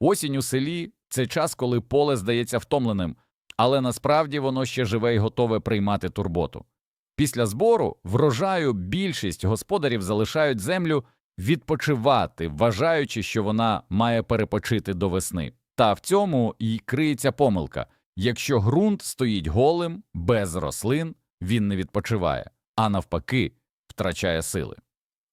Осінь у селі це час, коли поле здається втомленим, але насправді воно ще живе і готове приймати турботу. Після збору врожаю більшість господарів залишають землю відпочивати, вважаючи, що вона має перепочити до весни. Та в цьому і криється помилка. Якщо ґрунт стоїть голим, без рослин, він не відпочиває, а навпаки, втрачає сили.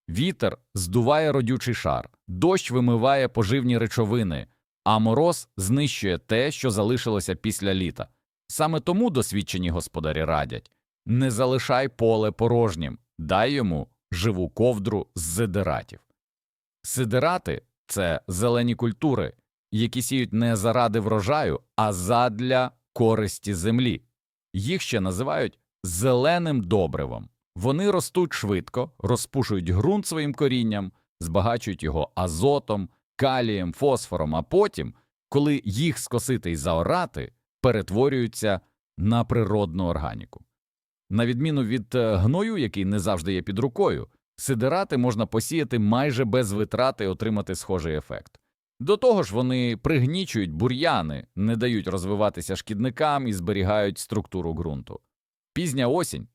Вітер здуває родючий шар, дощ вимиває поживні речовини, а мороз знищує те, що залишилося після літа. Саме тому досвідчені господарі радять не залишай поле порожнім, дай йому живу ковдру з сидератів. Сидерати це зелені культури, які сіють не заради врожаю, а задля користі землі. Їх ще називають зеленим добривом. Вони ростуть швидко, розпушують ґрунт своїм корінням, збагачують його азотом, калієм, фосфором, а потім, коли їх скосити і заорати, перетворюються на природну органіку. На відміну від е, гною, який не завжди є під рукою, сидерати можна посіяти майже без витрати і отримати схожий ефект. До того ж, вони пригнічують бур'яни, не дають розвиватися шкідникам і зберігають структуру ґрунту. Пізня осінь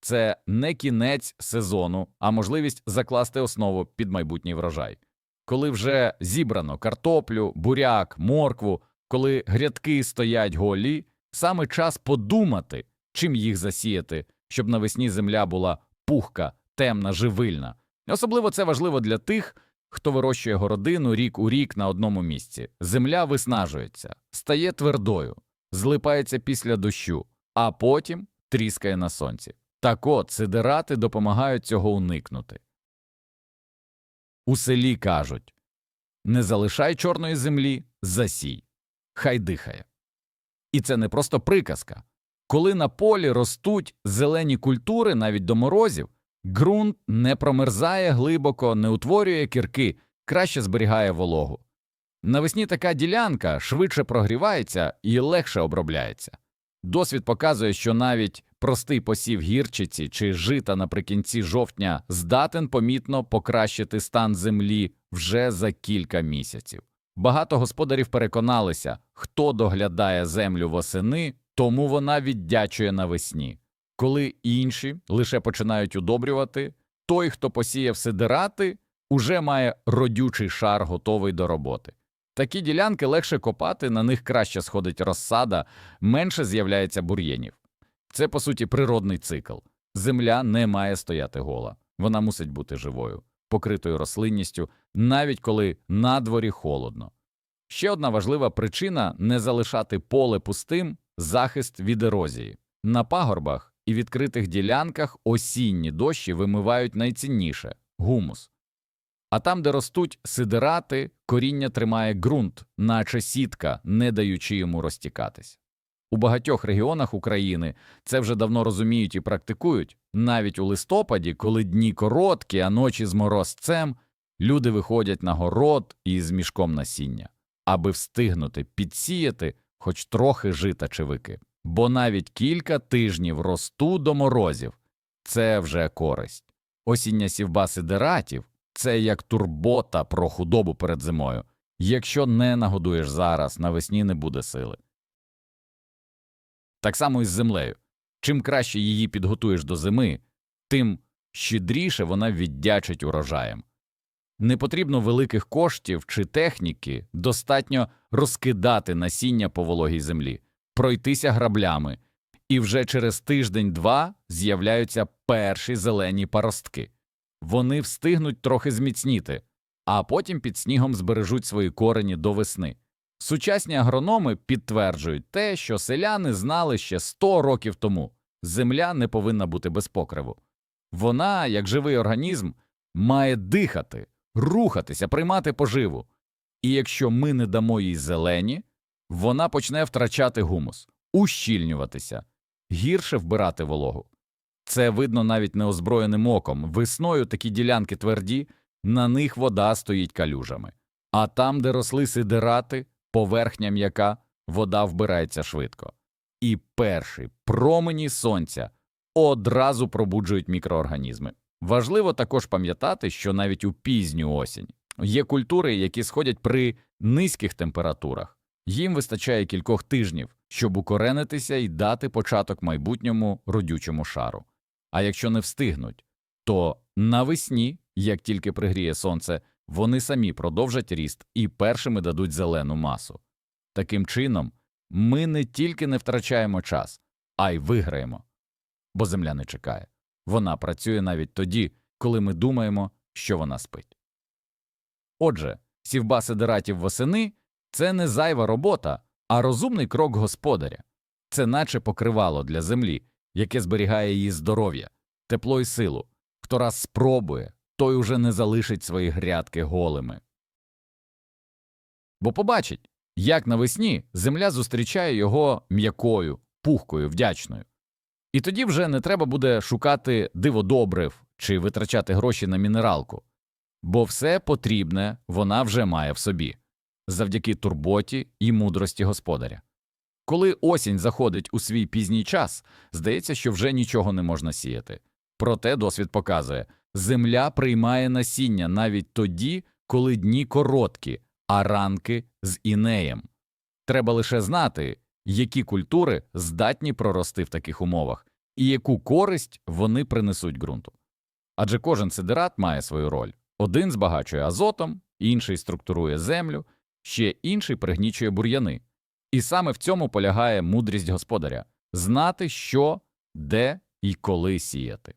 це не кінець сезону, а можливість закласти основу під майбутній врожай. Коли вже зібрано картоплю, буряк, моркву, коли грядки стоять голі, саме час подумати, чим їх засіяти, щоб навесні земля була пухка, темна, живильна. Особливо це важливо для тих, хто вирощує городину рік у рік на одному місці. Земля виснажується, стає твердою, злипається після дощу, а потім тріскає на сонці. Так от сидерати допомагають цього уникнути. У селі кажуть не залишай чорної землі, засій, хай дихає. І це не просто приказка. Коли на полі ростуть зелені культури навіть до морозів, ґрунт не промерзає глибоко, не утворює кірки, краще зберігає вологу. Навесні така ділянка швидше прогрівається і легше обробляється. Досвід показує, що навіть простий посів гірчиці чи жита наприкінці жовтня здатен помітно покращити стан землі вже за кілька місяців. Багато господарів переконалися, хто доглядає землю восени, тому вона віддячує навесні. Коли інші лише починають удобрювати, той, хто посіяв сидирати, уже має родючий шар, готовий до роботи. Такі ділянки легше копати, на них краще сходить розсада, менше з'являється бур'єнів. Це, по суті, природний цикл. Земля не має стояти гола, вона мусить бути живою, покритою рослинністю, навіть коли на дворі холодно. Ще одна важлива причина не залишати поле пустим захист від ерозії. На пагорбах і відкритих ділянках осінні дощі вимивають найцінніше гумус. А там, де ростуть сидирати, коріння тримає ґрунт, наче сітка, не даючи йому розтікатись. У багатьох регіонах України це вже давно розуміють і практикують. Навіть у листопаді, коли дні короткі, а ночі з морозцем, люди виходять на город із мішком насіння, аби встигнути підсіяти хоч трохи жита чи вики. Бо навіть кілька тижнів росту до морозів це вже користь. Осіння сівба сидератів це як турбота про худобу перед зимою. Якщо не нагодуєш зараз, навесні не буде сили. Так само і з землею. Чим краще її підготуєш до зими, тим щедріше вона віддячить урожаєм. Не потрібно великих коштів чи техніки, достатньо розкидати насіння по вологій землі, пройтися граблями, і вже через тиждень-два з'являються перші зелені паростки. Вони встигнуть трохи зміцніти, а потім під снігом збережуть свої корені до весни. Сучасні агрономи підтверджують те, що селяни знали ще 100 років тому земля не повинна бути без покриву. Вона, як живий організм, має дихати, рухатися, приймати поживу. І якщо ми не дамо їй зелені, вона почне втрачати гумус, ущільнюватися, гірше вбирати вологу. Це видно навіть неозброєним оком. Весною такі ділянки тверді, на них вода стоїть калюжами. А там, де росли сидерати, поверхня м'яка, вода вбирається швидко. І перші промені сонця одразу пробуджують мікроорганізми. Важливо також пам'ятати, що навіть у пізню осінь Є культури, які сходять при низьких температурах. Їм вистачає кількох тижнів, щоб укоренитися і дати початок майбутньому родючому шару. А якщо не встигнуть, то навесні, як тільки пригріє сонце, вони самі продовжать ріст і першими дадуть зелену масу. Таким чином, ми не тільки не втрачаємо час, а й виграємо. Бо земля не чекає. Вона працює навіть тоді, коли ми думаємо, що вона спить. Отже, сівба сидератів восени це не зайва робота, а розумний крок господаря. Це наче покривало для землі, яке зберігає її здоров'я, тепло і силу. Хто раз спробує, той уже не залишить свої грядки голими. Бо побачить, як навесні земля зустрічає його м'якою, пухкою, вдячною. І тоді вже не треба буде шукати диводобрив чи витрачати гроші на мінералку, бо все потрібне вона вже має в собі завдяки турботі і мудрості господаря. Коли осінь заходить у свій пізній час, здається, що вже нічого не можна сіяти. Проте досвід показує земля приймає насіння навіть тоді, коли дні короткі, а ранки з інеєм. Треба лише знати, які культури здатні прорости в таких умовах і яку користь вони принесуть ґрунту. Адже кожен сидерат має свою роль один збагачує азотом, інший структурує землю, ще інший пригнічує бур'яни. І саме в цьому полягає мудрість господаря знати, що, де і коли сіяти.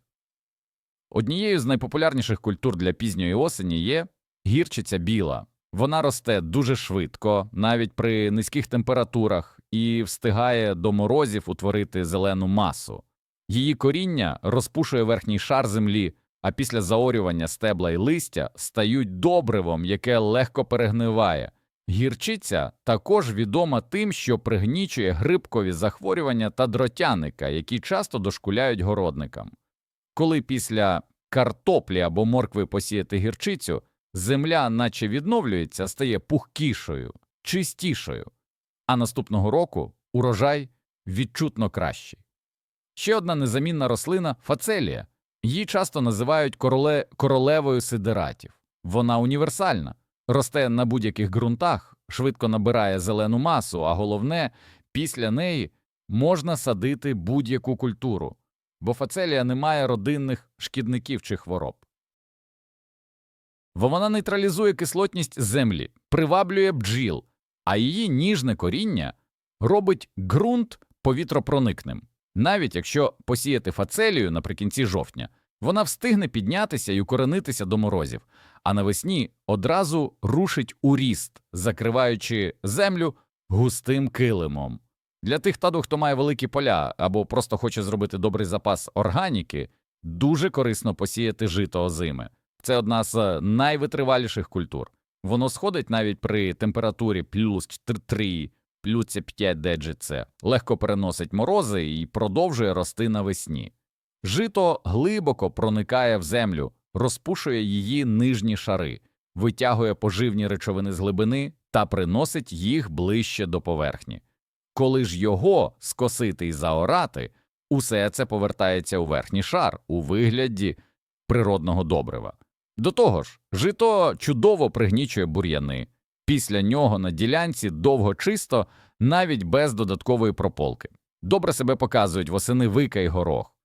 Однією з найпопулярніших культур для пізньої осені є гірчиця біла. Вона росте дуже швидко, навіть при низьких температурах, і встигає до морозів утворити зелену масу. Її коріння розпушує верхній шар землі, а після заорювання стебла й листя стають добривом, яке легко перегниває. Гірчиця також відома тим, що пригнічує грибкові захворювання та дротяника, які часто дошкуляють городникам. Коли після картоплі або моркви посіяти гірчицю, земля наче відновлюється, стає пухкішою, чистішою, а наступного року урожай відчутно кращий. Ще одна незамінна рослина фацелія. Її часто називають короле... королевою сидератів. Вона універсальна, росте на будь-яких ґрунтах, швидко набирає зелену масу, а головне, після неї можна садити будь-яку культуру, бо фацелія не має родинних шкідників чи хвороб. Бо Вона нейтралізує кислотність землі, приваблює бджіл, а її ніжне коріння робить ґрунт повітропроникним. Навіть якщо посіяти фацелію наприкінці жовтня, вона встигне піднятися і укоренитися до морозів, а навесні одразу рушить у ріст, закриваючи землю густим килимом. Для тих таду, хто має великі поля або просто хоче зробити добрий запас органіки, дуже корисно посіяти жито озими. Це одна з найвитриваліших культур. Воно сходить навіть при температурі плюс 3, плюс 5 ДГЦ, легко переносить морози і продовжує рости навесні. Жито глибоко проникає в землю, розпушує її нижні шари, витягує поживні речовини з глибини та приносить їх ближче до поверхні. Коли ж його скосити і заорати, усе це повертається у верхній шар у вигляді природного добрива. До того ж, жито чудово пригнічує бур'яни, після нього на ділянці довго чисто, навіть без додаткової прополки. Добре себе показують восени вика і горох,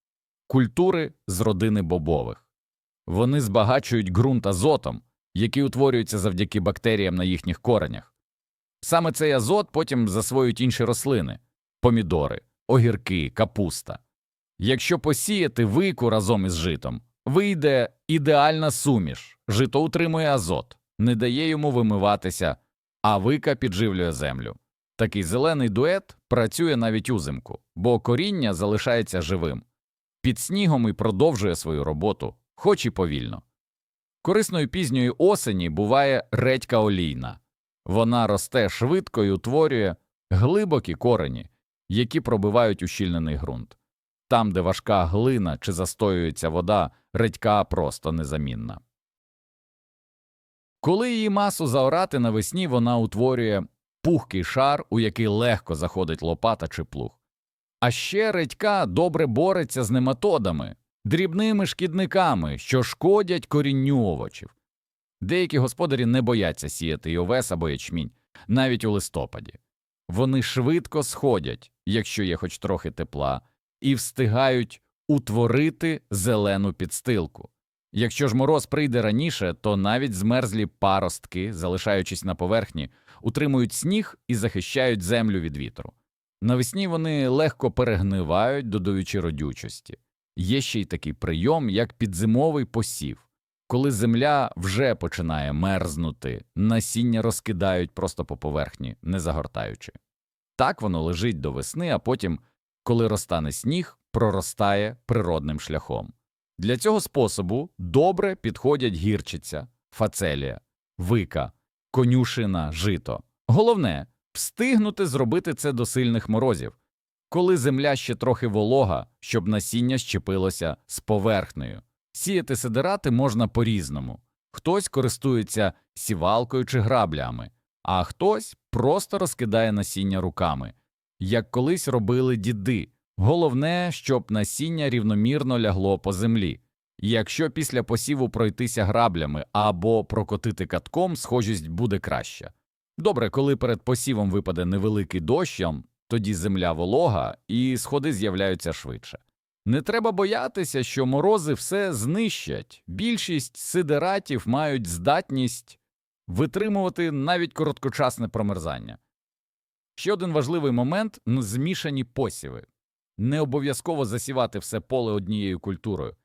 культури з родини бобових. Вони збагачують ґрунт азотом, який утворюється завдяки бактеріям на їхніх коренях. Саме цей азот потім засвоюють інші рослини помідори, огірки, капуста. Якщо посіяти вику разом із житом, вийде ідеальна суміш. Жито утримує азот, не дає йому вимиватися, а вика підживлює землю. Такий зелений дует працює навіть узимку, бо коріння залишається живим. Під снігом і продовжує свою роботу, хоч і повільно. Корисною пізньої осені буває редька олійна. Вона росте швидко і утворює глибокі корені, які пробивають ущільнений ґрунт. Там, де важка глина чи застоюється вода, редька просто незамінна. Коли її масу заорати навесні, вона утворює пухкий шар, у який легко заходить лопата чи плуг. А ще редька добре бореться з нематодами, дрібними шкідниками, що шкодять корінню овочів. Деякі господарі не бояться сіяти й овес або ячмінь, навіть у листопаді. Вони швидко сходять, якщо є хоч трохи тепла, і встигають утворити зелену підстилку. Якщо ж мороз прийде раніше, то навіть змерзлі паростки, залишаючись на поверхні, утримують сніг і захищають землю від вітру. Навесні вони легко перегнивають, додаючи родючості. Є ще й такий прийом, як підзимовий посів. Коли земля вже починає мерзнути, насіння розкидають просто по поверхні, не загортаючи. Так воно лежить до весни, а потім, коли розтане сніг, проростає природним шляхом. Для цього способу добре підходять гірчиця, фацелія, вика, конюшина, жито. Головне встигнути зробити це до сильних морозів, коли земля ще трохи волога, щоб насіння щепилося з поверхнею. Сіяти сидирати можна по-різному. Хтось користується сівалкою чи граблями, а хтось просто розкидає насіння руками, як колись робили діди. Головне, щоб насіння рівномірно лягло по землі. Якщо після посіву пройтися граблями або прокотити катком, схожість буде краща. Добре, коли перед посівом випаде невеликий дощом, тоді земля волога і сходи з'являються швидше. Не треба боятися, що морози все знищать. Більшість сидератів мають здатність витримувати навіть короткочасне промерзання. Ще один важливий момент – змішані посіви. Не обов'язково засівати все поле однією культурою.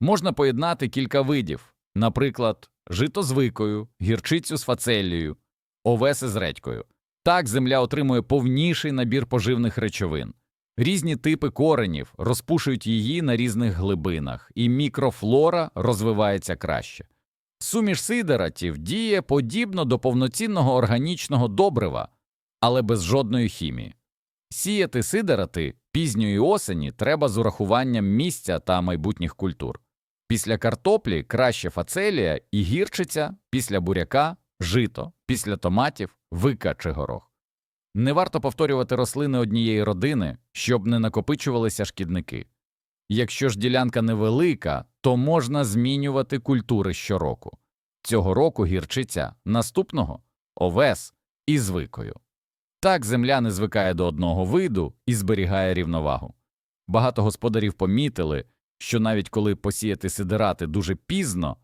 Можна поєднати кілька видів, наприклад, жито з викою, гірчицю з фацелією, овеси з редькою. Так земля отримує повніший набір поживних речовин. Різні типи коренів розпушують її на різних глибинах, і мікрофлора розвивається краще. Суміш сидератів діє подібно до повноцінного органічного добрива, але без жодної хімії. Сіяти сидерати пізньої осені треба з урахуванням місця та майбутніх культур. Після картоплі краще фацелія і гірчиця, після буряка жито, після томатів вика чи горох. Не варто повторювати рослини однієї родини, щоб не накопичувалися шкідники. Якщо ж ділянка невелика, то можна змінювати культури щороку. Цього року гірчиця, наступного овес із викою. Так земля не звикає до одного виду і зберігає рівновагу. Багато господарів помітили, що навіть коли посіяти сидирати дуже пізно,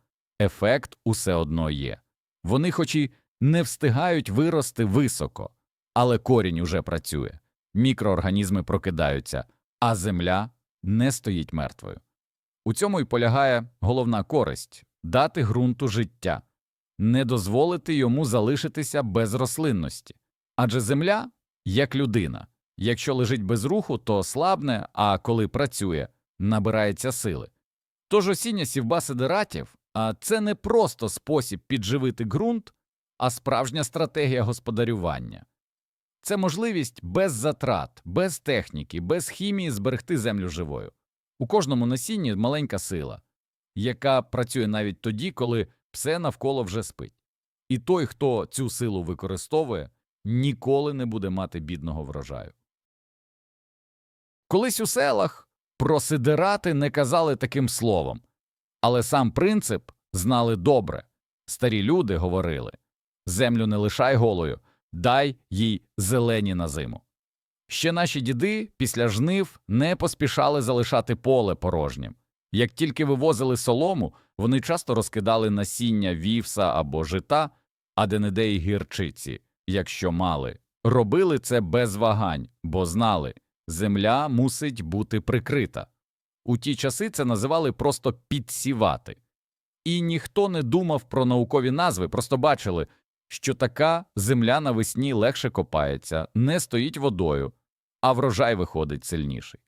ефект усе одно є. Вони хоч і не встигають вирости високо, але корінь уже працює, мікроорганізми прокидаються, а земля не стоїть мертвою. У цьому й полягає головна користь дати ґрунту життя, не дозволити йому залишитися без рослинності. Адже земля як людина. Якщо лежить без руху, то слабне, а коли працює, набирається сили. Тож осіння сівба сидератів це не просто спосіб підживити ґрунт, а справжня стратегія господарювання. Це можливість без затрат, без техніки, без хімії зберегти землю живою. У кожному насінні маленька сила, яка працює навіть тоді, коли все навколо вже спить. І той, хто цю силу використовує, ніколи не буде мати бідного врожаю. Колись у селах про сидирати не казали таким словом, але сам принцип знали добре. Старі люди говорили землю не лишай голою, дай їй зелені на зиму. Ще наші діди після жнив не поспішали залишати поле порожнім. Як тільки вивозили солому, вони часто розкидали насіння вівса або жита, а де не й гірчиці, якщо мали. Робили це без вагань, бо знали земля мусить бути прикрита. У ті часи це називали просто підсівати. І ніхто не думав про наукові назви, просто бачили, що така земля навесні легше копається, не стоїть водою, а врожай виходить сильніший.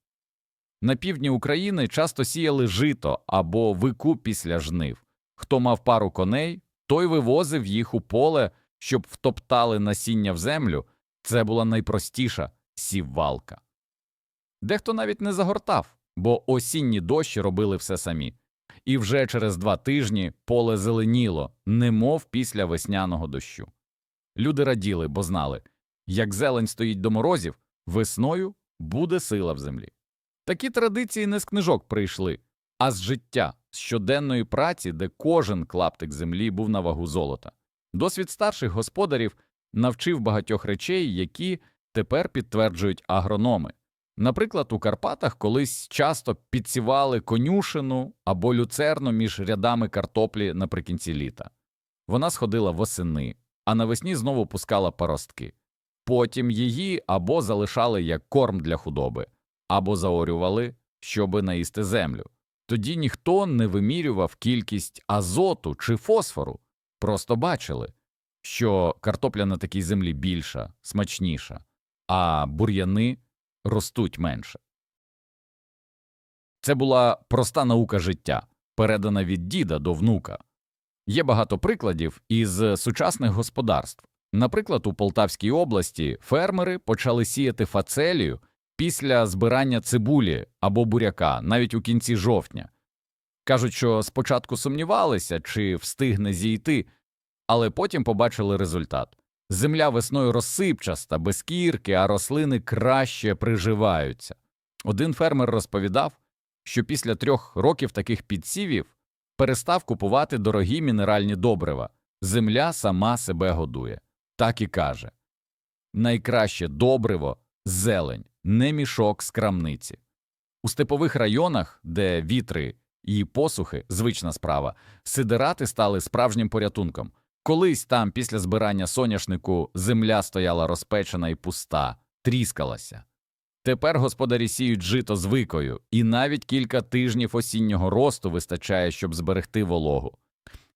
На півдні України часто сіяли жито або вику після жнив. Хто мав пару коней, той вивозив їх у поле, щоб втоптали насіння в землю. Це була найпростіша сіввалка. Дехто навіть не загортав, бо осінні дощі робили все самі. І вже через два тижні поле зеленіло, немов після весняного дощу. Люди раділи, бо знали, як зелень стоїть до морозів, весною буде сила в землі. Такі традиції не з книжок прийшли, а з життя. з щоденної праці, де кожен клаптик землі був на вагу золота. Досвід старших господарів навчив багатьох речей, які тепер підтверджують агрономи. Наприклад, у Карпатах колись часто підсівали конюшину або люцерну між рядами картоплі наприкінці літа. Вона сходила восени, а навесні знову пускала паростки. Потім її або залишали як корм для худоби, або заорювали, щоби наїсти землю. Тоді ніхто не вимірював кількість азоту чи фосфору, просто бачили, що картопля на такій землі більша, смачніша, а бур'яни ростуть менше. Це була проста наука життя, передана від діда до внука. Є багато прикладів із сучасних господарств. Наприклад, у Полтавській області фермери почали сіяти фацелію після збирання цибулі або буряка, навіть у кінці жовтня. Кажуть, що спочатку сумнівалися, чи встигне зійти, але потім побачили результат. Земля весною розсипчаста, без кірки, а рослини краще приживаються. Один фермер розповідав, що після трьох років таких підсівів перестав купувати дорогі мінеральні добрива. Земля сама себе годує. Так і каже найкраще добриво зелень, не мішок з крамниці. У степових районах, де вітри і посухи звична справа, сидирати стали справжнім порятунком. Колись там, після збирання соняшнику, земля стояла розпечена і пуста, тріскалася. Тепер господарі сіють жито з викою, і навіть кілька тижнів осіннього росту вистачає, щоб зберегти вологу.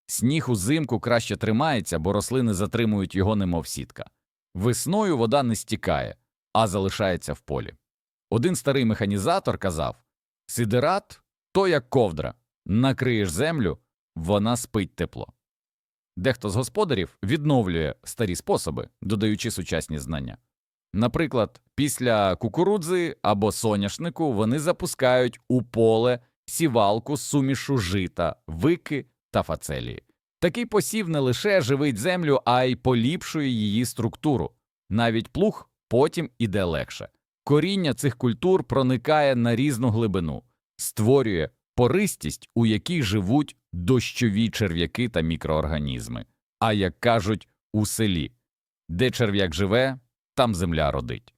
Сніг узимку краще тримається, бо рослини затримують його немов сітка. Весною вода не стікає, а залишається в полі. Один старий механізатор казав Сидират то як ковдра, накриєш землю, вона спить тепло. Дехто з господарів відновлює старі способи, додаючи сучасні знання. Наприклад, після кукурудзи або соняшнику вони запускають у поле сівалку сумішу жита, вики та фацелії. Такий посів не лише живить землю, а й поліпшує її структуру. Навіть плуг потім іде легше. Коріння цих культур проникає на різну глибину, створює пористість, у якій живуть дощові черв'яки та мікроорганізми. А як кажуть, у селі, де черв'як живе, там земля родить.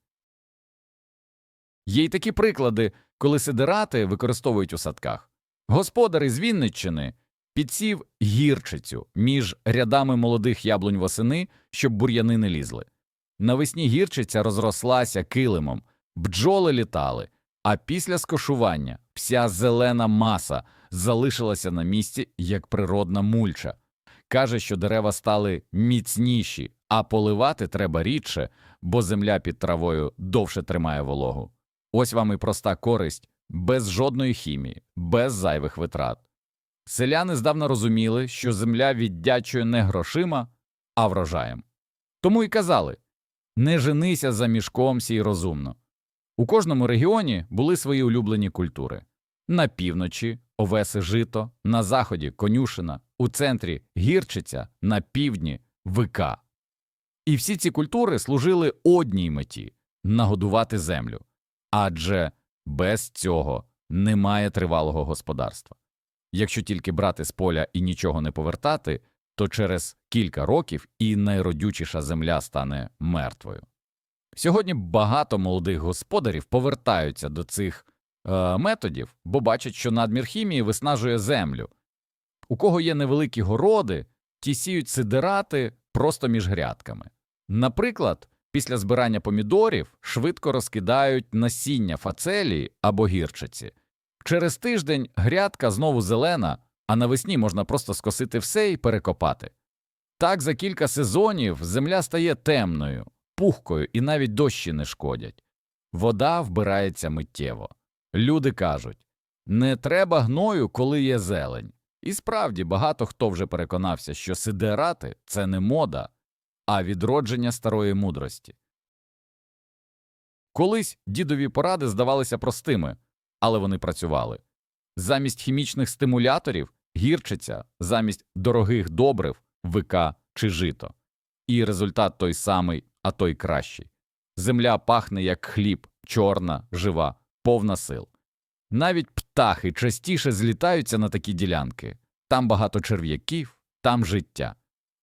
Є й такі приклади, коли сидирати використовують у садках. Господар із Вінниччини підсів гірчицю між рядами молодих яблунь восени, щоб бур'яни не лізли. Навесні гірчиця розрослася килимом, бджоли літали, а після скошування вся зелена маса залишилася на місці як природна мульча. Каже, що дерева стали міцніші, а поливати треба рідше, бо земля під травою довше тримає вологу. Ось вам і проста користь, без жодної хімії, без зайвих витрат. Селяни здавна розуміли, що земля віддячує не грошима, а врожаєм. Тому й казали не женися за мішком сій розумно. У кожному регіоні були свої улюблені культури на півночі овеси жито, на заході конюшина, у центрі гірчиця, на півдні вика. І всі ці культури служили одній меті нагодувати землю. Адже без цього немає тривалого господарства. Якщо тільки брати з поля і нічого не повертати, то через кілька років і найродючіша земля стане мертвою. Сьогодні багато молодих господарів повертаються до цих е, методів, бо бачать, що надмір хімії виснажує землю. У кого є невеликі городи, ті сіють сидирати просто між грядками. Наприклад, після збирання помідорів швидко розкидають насіння фацелії або гірчиці. Через тиждень грядка знову зелена, а навесні можна просто скосити все і перекопати. Так за кілька сезонів земля стає темною, пухкою і навіть дощі не шкодять. Вода вбирається миттєво. Люди кажуть не треба гною, коли є зелень. І справді багато хто вже переконався, що сидерати це не мода, а відродження старої мудрості. Колись дідові поради здавалися простими, але вони працювали. Замість хімічних стимуляторів гірчиця, замість дорогих добрив вика чи жито. І результат той самий, а той кращий. Земля пахне як хліб, чорна, жива, повна сил. Навіть птахи частіше злітаються на такі ділянки. Там багато черв'яків, там життя.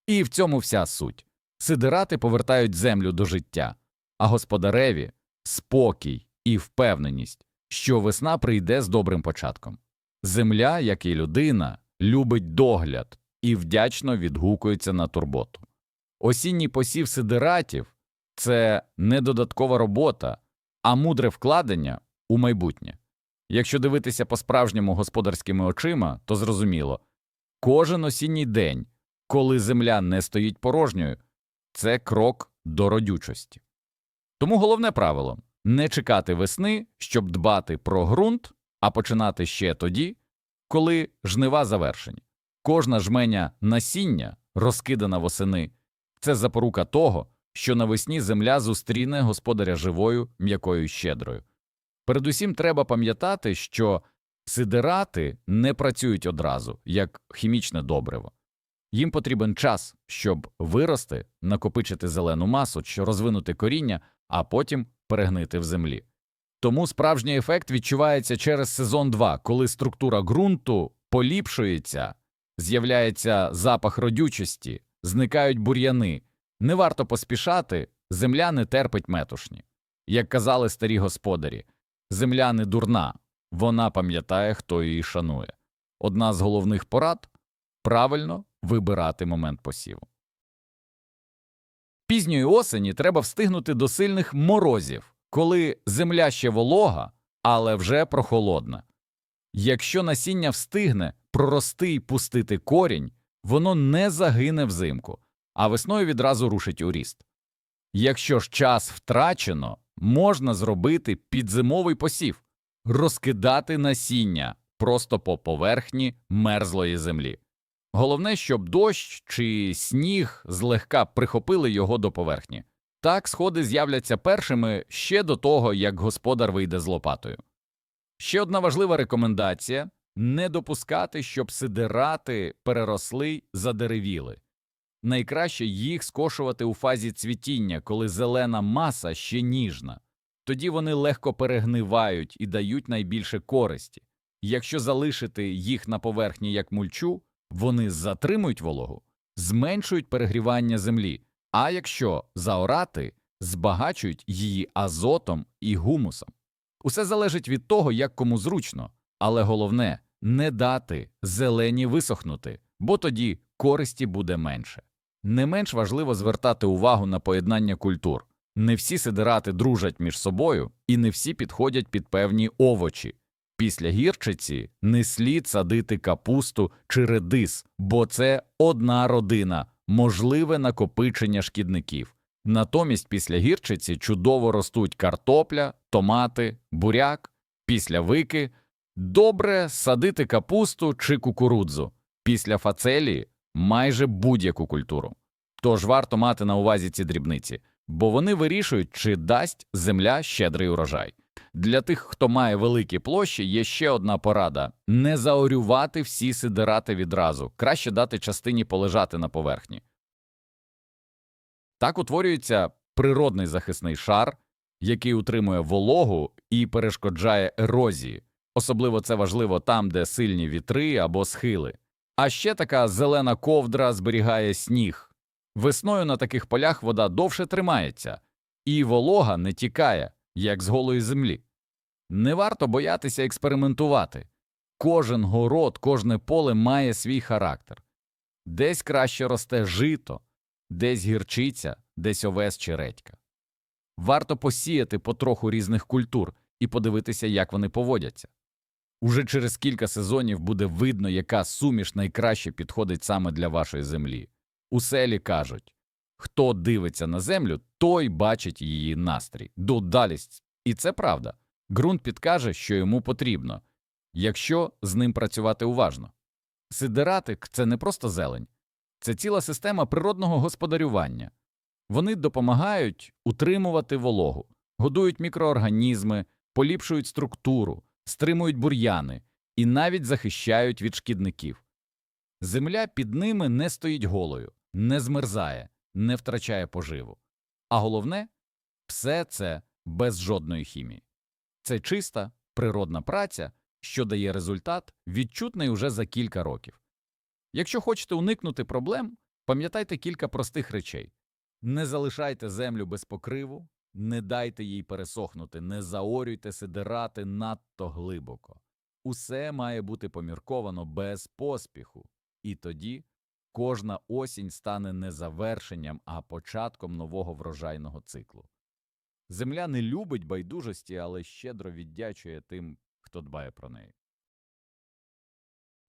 І в цьому вся суть. Сидирати повертають землю до життя, а господареві спокій і впевненість, що весна прийде з добрим початком. Земля, як і людина, любить догляд і вдячно відгукується на турботу. Осінній посів сидиратів це не додаткова робота, а мудре вкладення у майбутнє. Якщо дивитися по-справжньому господарськими очима, то зрозуміло, кожен осінній день, коли земля не стоїть порожньою, це крок до родючості. Тому головне правило не чекати весни, щоб дбати про ґрунт, а починати ще тоді, коли жнива завершені. Кожна жменя насіння, розкидана восени, це запорука того, що навесні земля зустріне господаря живою, м'якою щедрою. Передусім треба пам'ятати, що сидирати не працюють одразу, як хімічне добриво. Їм потрібен час, щоб вирости, накопичити зелену масу, розвинути коріння, а потім перегнити в землі. Тому справжній ефект відчувається через сезон 2, коли структура ґрунту поліпшується, з'являється запах родючості, зникають бур'яни. Не варто поспішати, земля не терпить метушні. Як казали старі господарі, земля не дурна, вона пам'ятає, хто її шанує. Одна з головних порад правильно вибирати момент посіву. Пізньої осені треба встигнути до сильних морозів, коли земля ще волога, але вже прохолодна. Якщо насіння встигне прорости й пустити корінь, воно не загине взимку, а весною відразу рушить у ріст. Якщо ж час втрачено, можна зробити підзимовий посів, розкидати насіння просто по поверхні мерзлої землі. Головне, щоб дощ чи сніг злегка прихопили його до поверхні. Так сходи з'являться першими ще до того, як господар вийде з лопатою. Ще одна важлива рекомендація не допускати, щоб сидирати переросли задеревіли. Найкраще їх скошувати у фазі цвітіння, коли зелена маса ще ніжна. Тоді вони легко перегнивають і дають найбільше користі. Якщо залишити їх на поверхні як мульчу, вони затримують вологу, зменшують перегрівання землі, а якщо заорати, збагачують її азотом і гумусом. Усе залежить від того, як кому зручно, але головне не дати зелені висохнути, бо тоді користі буде менше. Не менш важливо звертати увагу на поєднання культур. Не всі сидирати дружать між собою, і не всі підходять під певні овочі. Після гірчиці не слід садити капусту чи редис, бо це одна родина, можливе накопичення шкідників. Натомість після гірчиці чудово ростуть картопля, томати, буряк, після вики добре садити капусту чи кукурудзу, після фацелії майже будь-яку культуру. Тож варто мати на увазі ці дрібниці, бо вони вирішують, чи дасть земля щедрий урожай. Для тих, хто має великі площі, є ще одна порада не заорювати всі сидирати відразу, краще дати частині полежати на поверхні. Так утворюється природний захисний шар, який утримує вологу і перешкоджає ерозії. Особливо це важливо там, де сильні вітри або схили. А ще така зелена ковдра зберігає сніг. Весною на таких полях вода довше тримається, і волога не тікає, як з голої землі. Не варто боятися експериментувати. Кожен город, кожне поле має свій характер. Десь краще росте жито, десь гірчиця, десь овес чи редька. Варто посіяти потроху різних культур і подивитися, як вони поводяться. Уже через кілька сезонів буде видно, яка суміш найкраще підходить саме для вашої землі. У селі кажуть хто дивиться на землю, той бачить її настрій, додалість. І це правда. Ґрунт підкаже, що йому потрібно, якщо з ним працювати уважно. Сидератик це не просто зелень, це ціла система природного господарювання. Вони допомагають утримувати вологу, годують мікроорганізми, поліпшують структуру, стримують бур'яни і навіть захищають від шкідників. Земля під ними не стоїть голою, не змерзає, не втрачає поживу. А головне все це без жодної хімії. Це чиста, природна праця, що дає результат, відчутний уже за кілька років. Якщо хочете уникнути проблем, пам'ятайте кілька простих речей. Не залишайте землю без покриву, не дайте їй пересохнути, не заорюйте сидирати надто глибоко. Усе має бути помірковано без поспіху, і тоді кожна осінь стане не завершенням, а початком нового врожайного циклу. Земля не любить байдужості, але щедро віддячує тим, хто дбає про неї.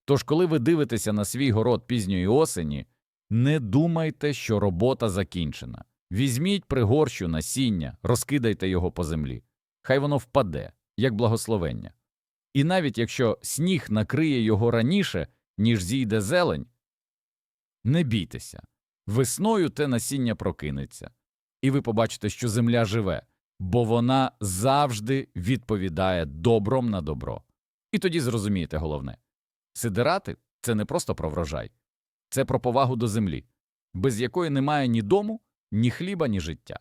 Тож, коли ви дивитеся на свій город пізньої осені, не думайте, що робота закінчена. Візьміть пригорщу насіння, розкидайте його по землі. Хай воно впаде, як благословення. І навіть якщо сніг накриє його раніше, ніж зійде зелень, не бійтеся. Весною те насіння прокинеться, і ви побачите, що земля живе, бо вона завжди відповідає добром на добро. І тоді зрозумієте головне сидирати це не просто про врожай, це про повагу до землі, без якої немає ні дому, ні хліба, ні життя.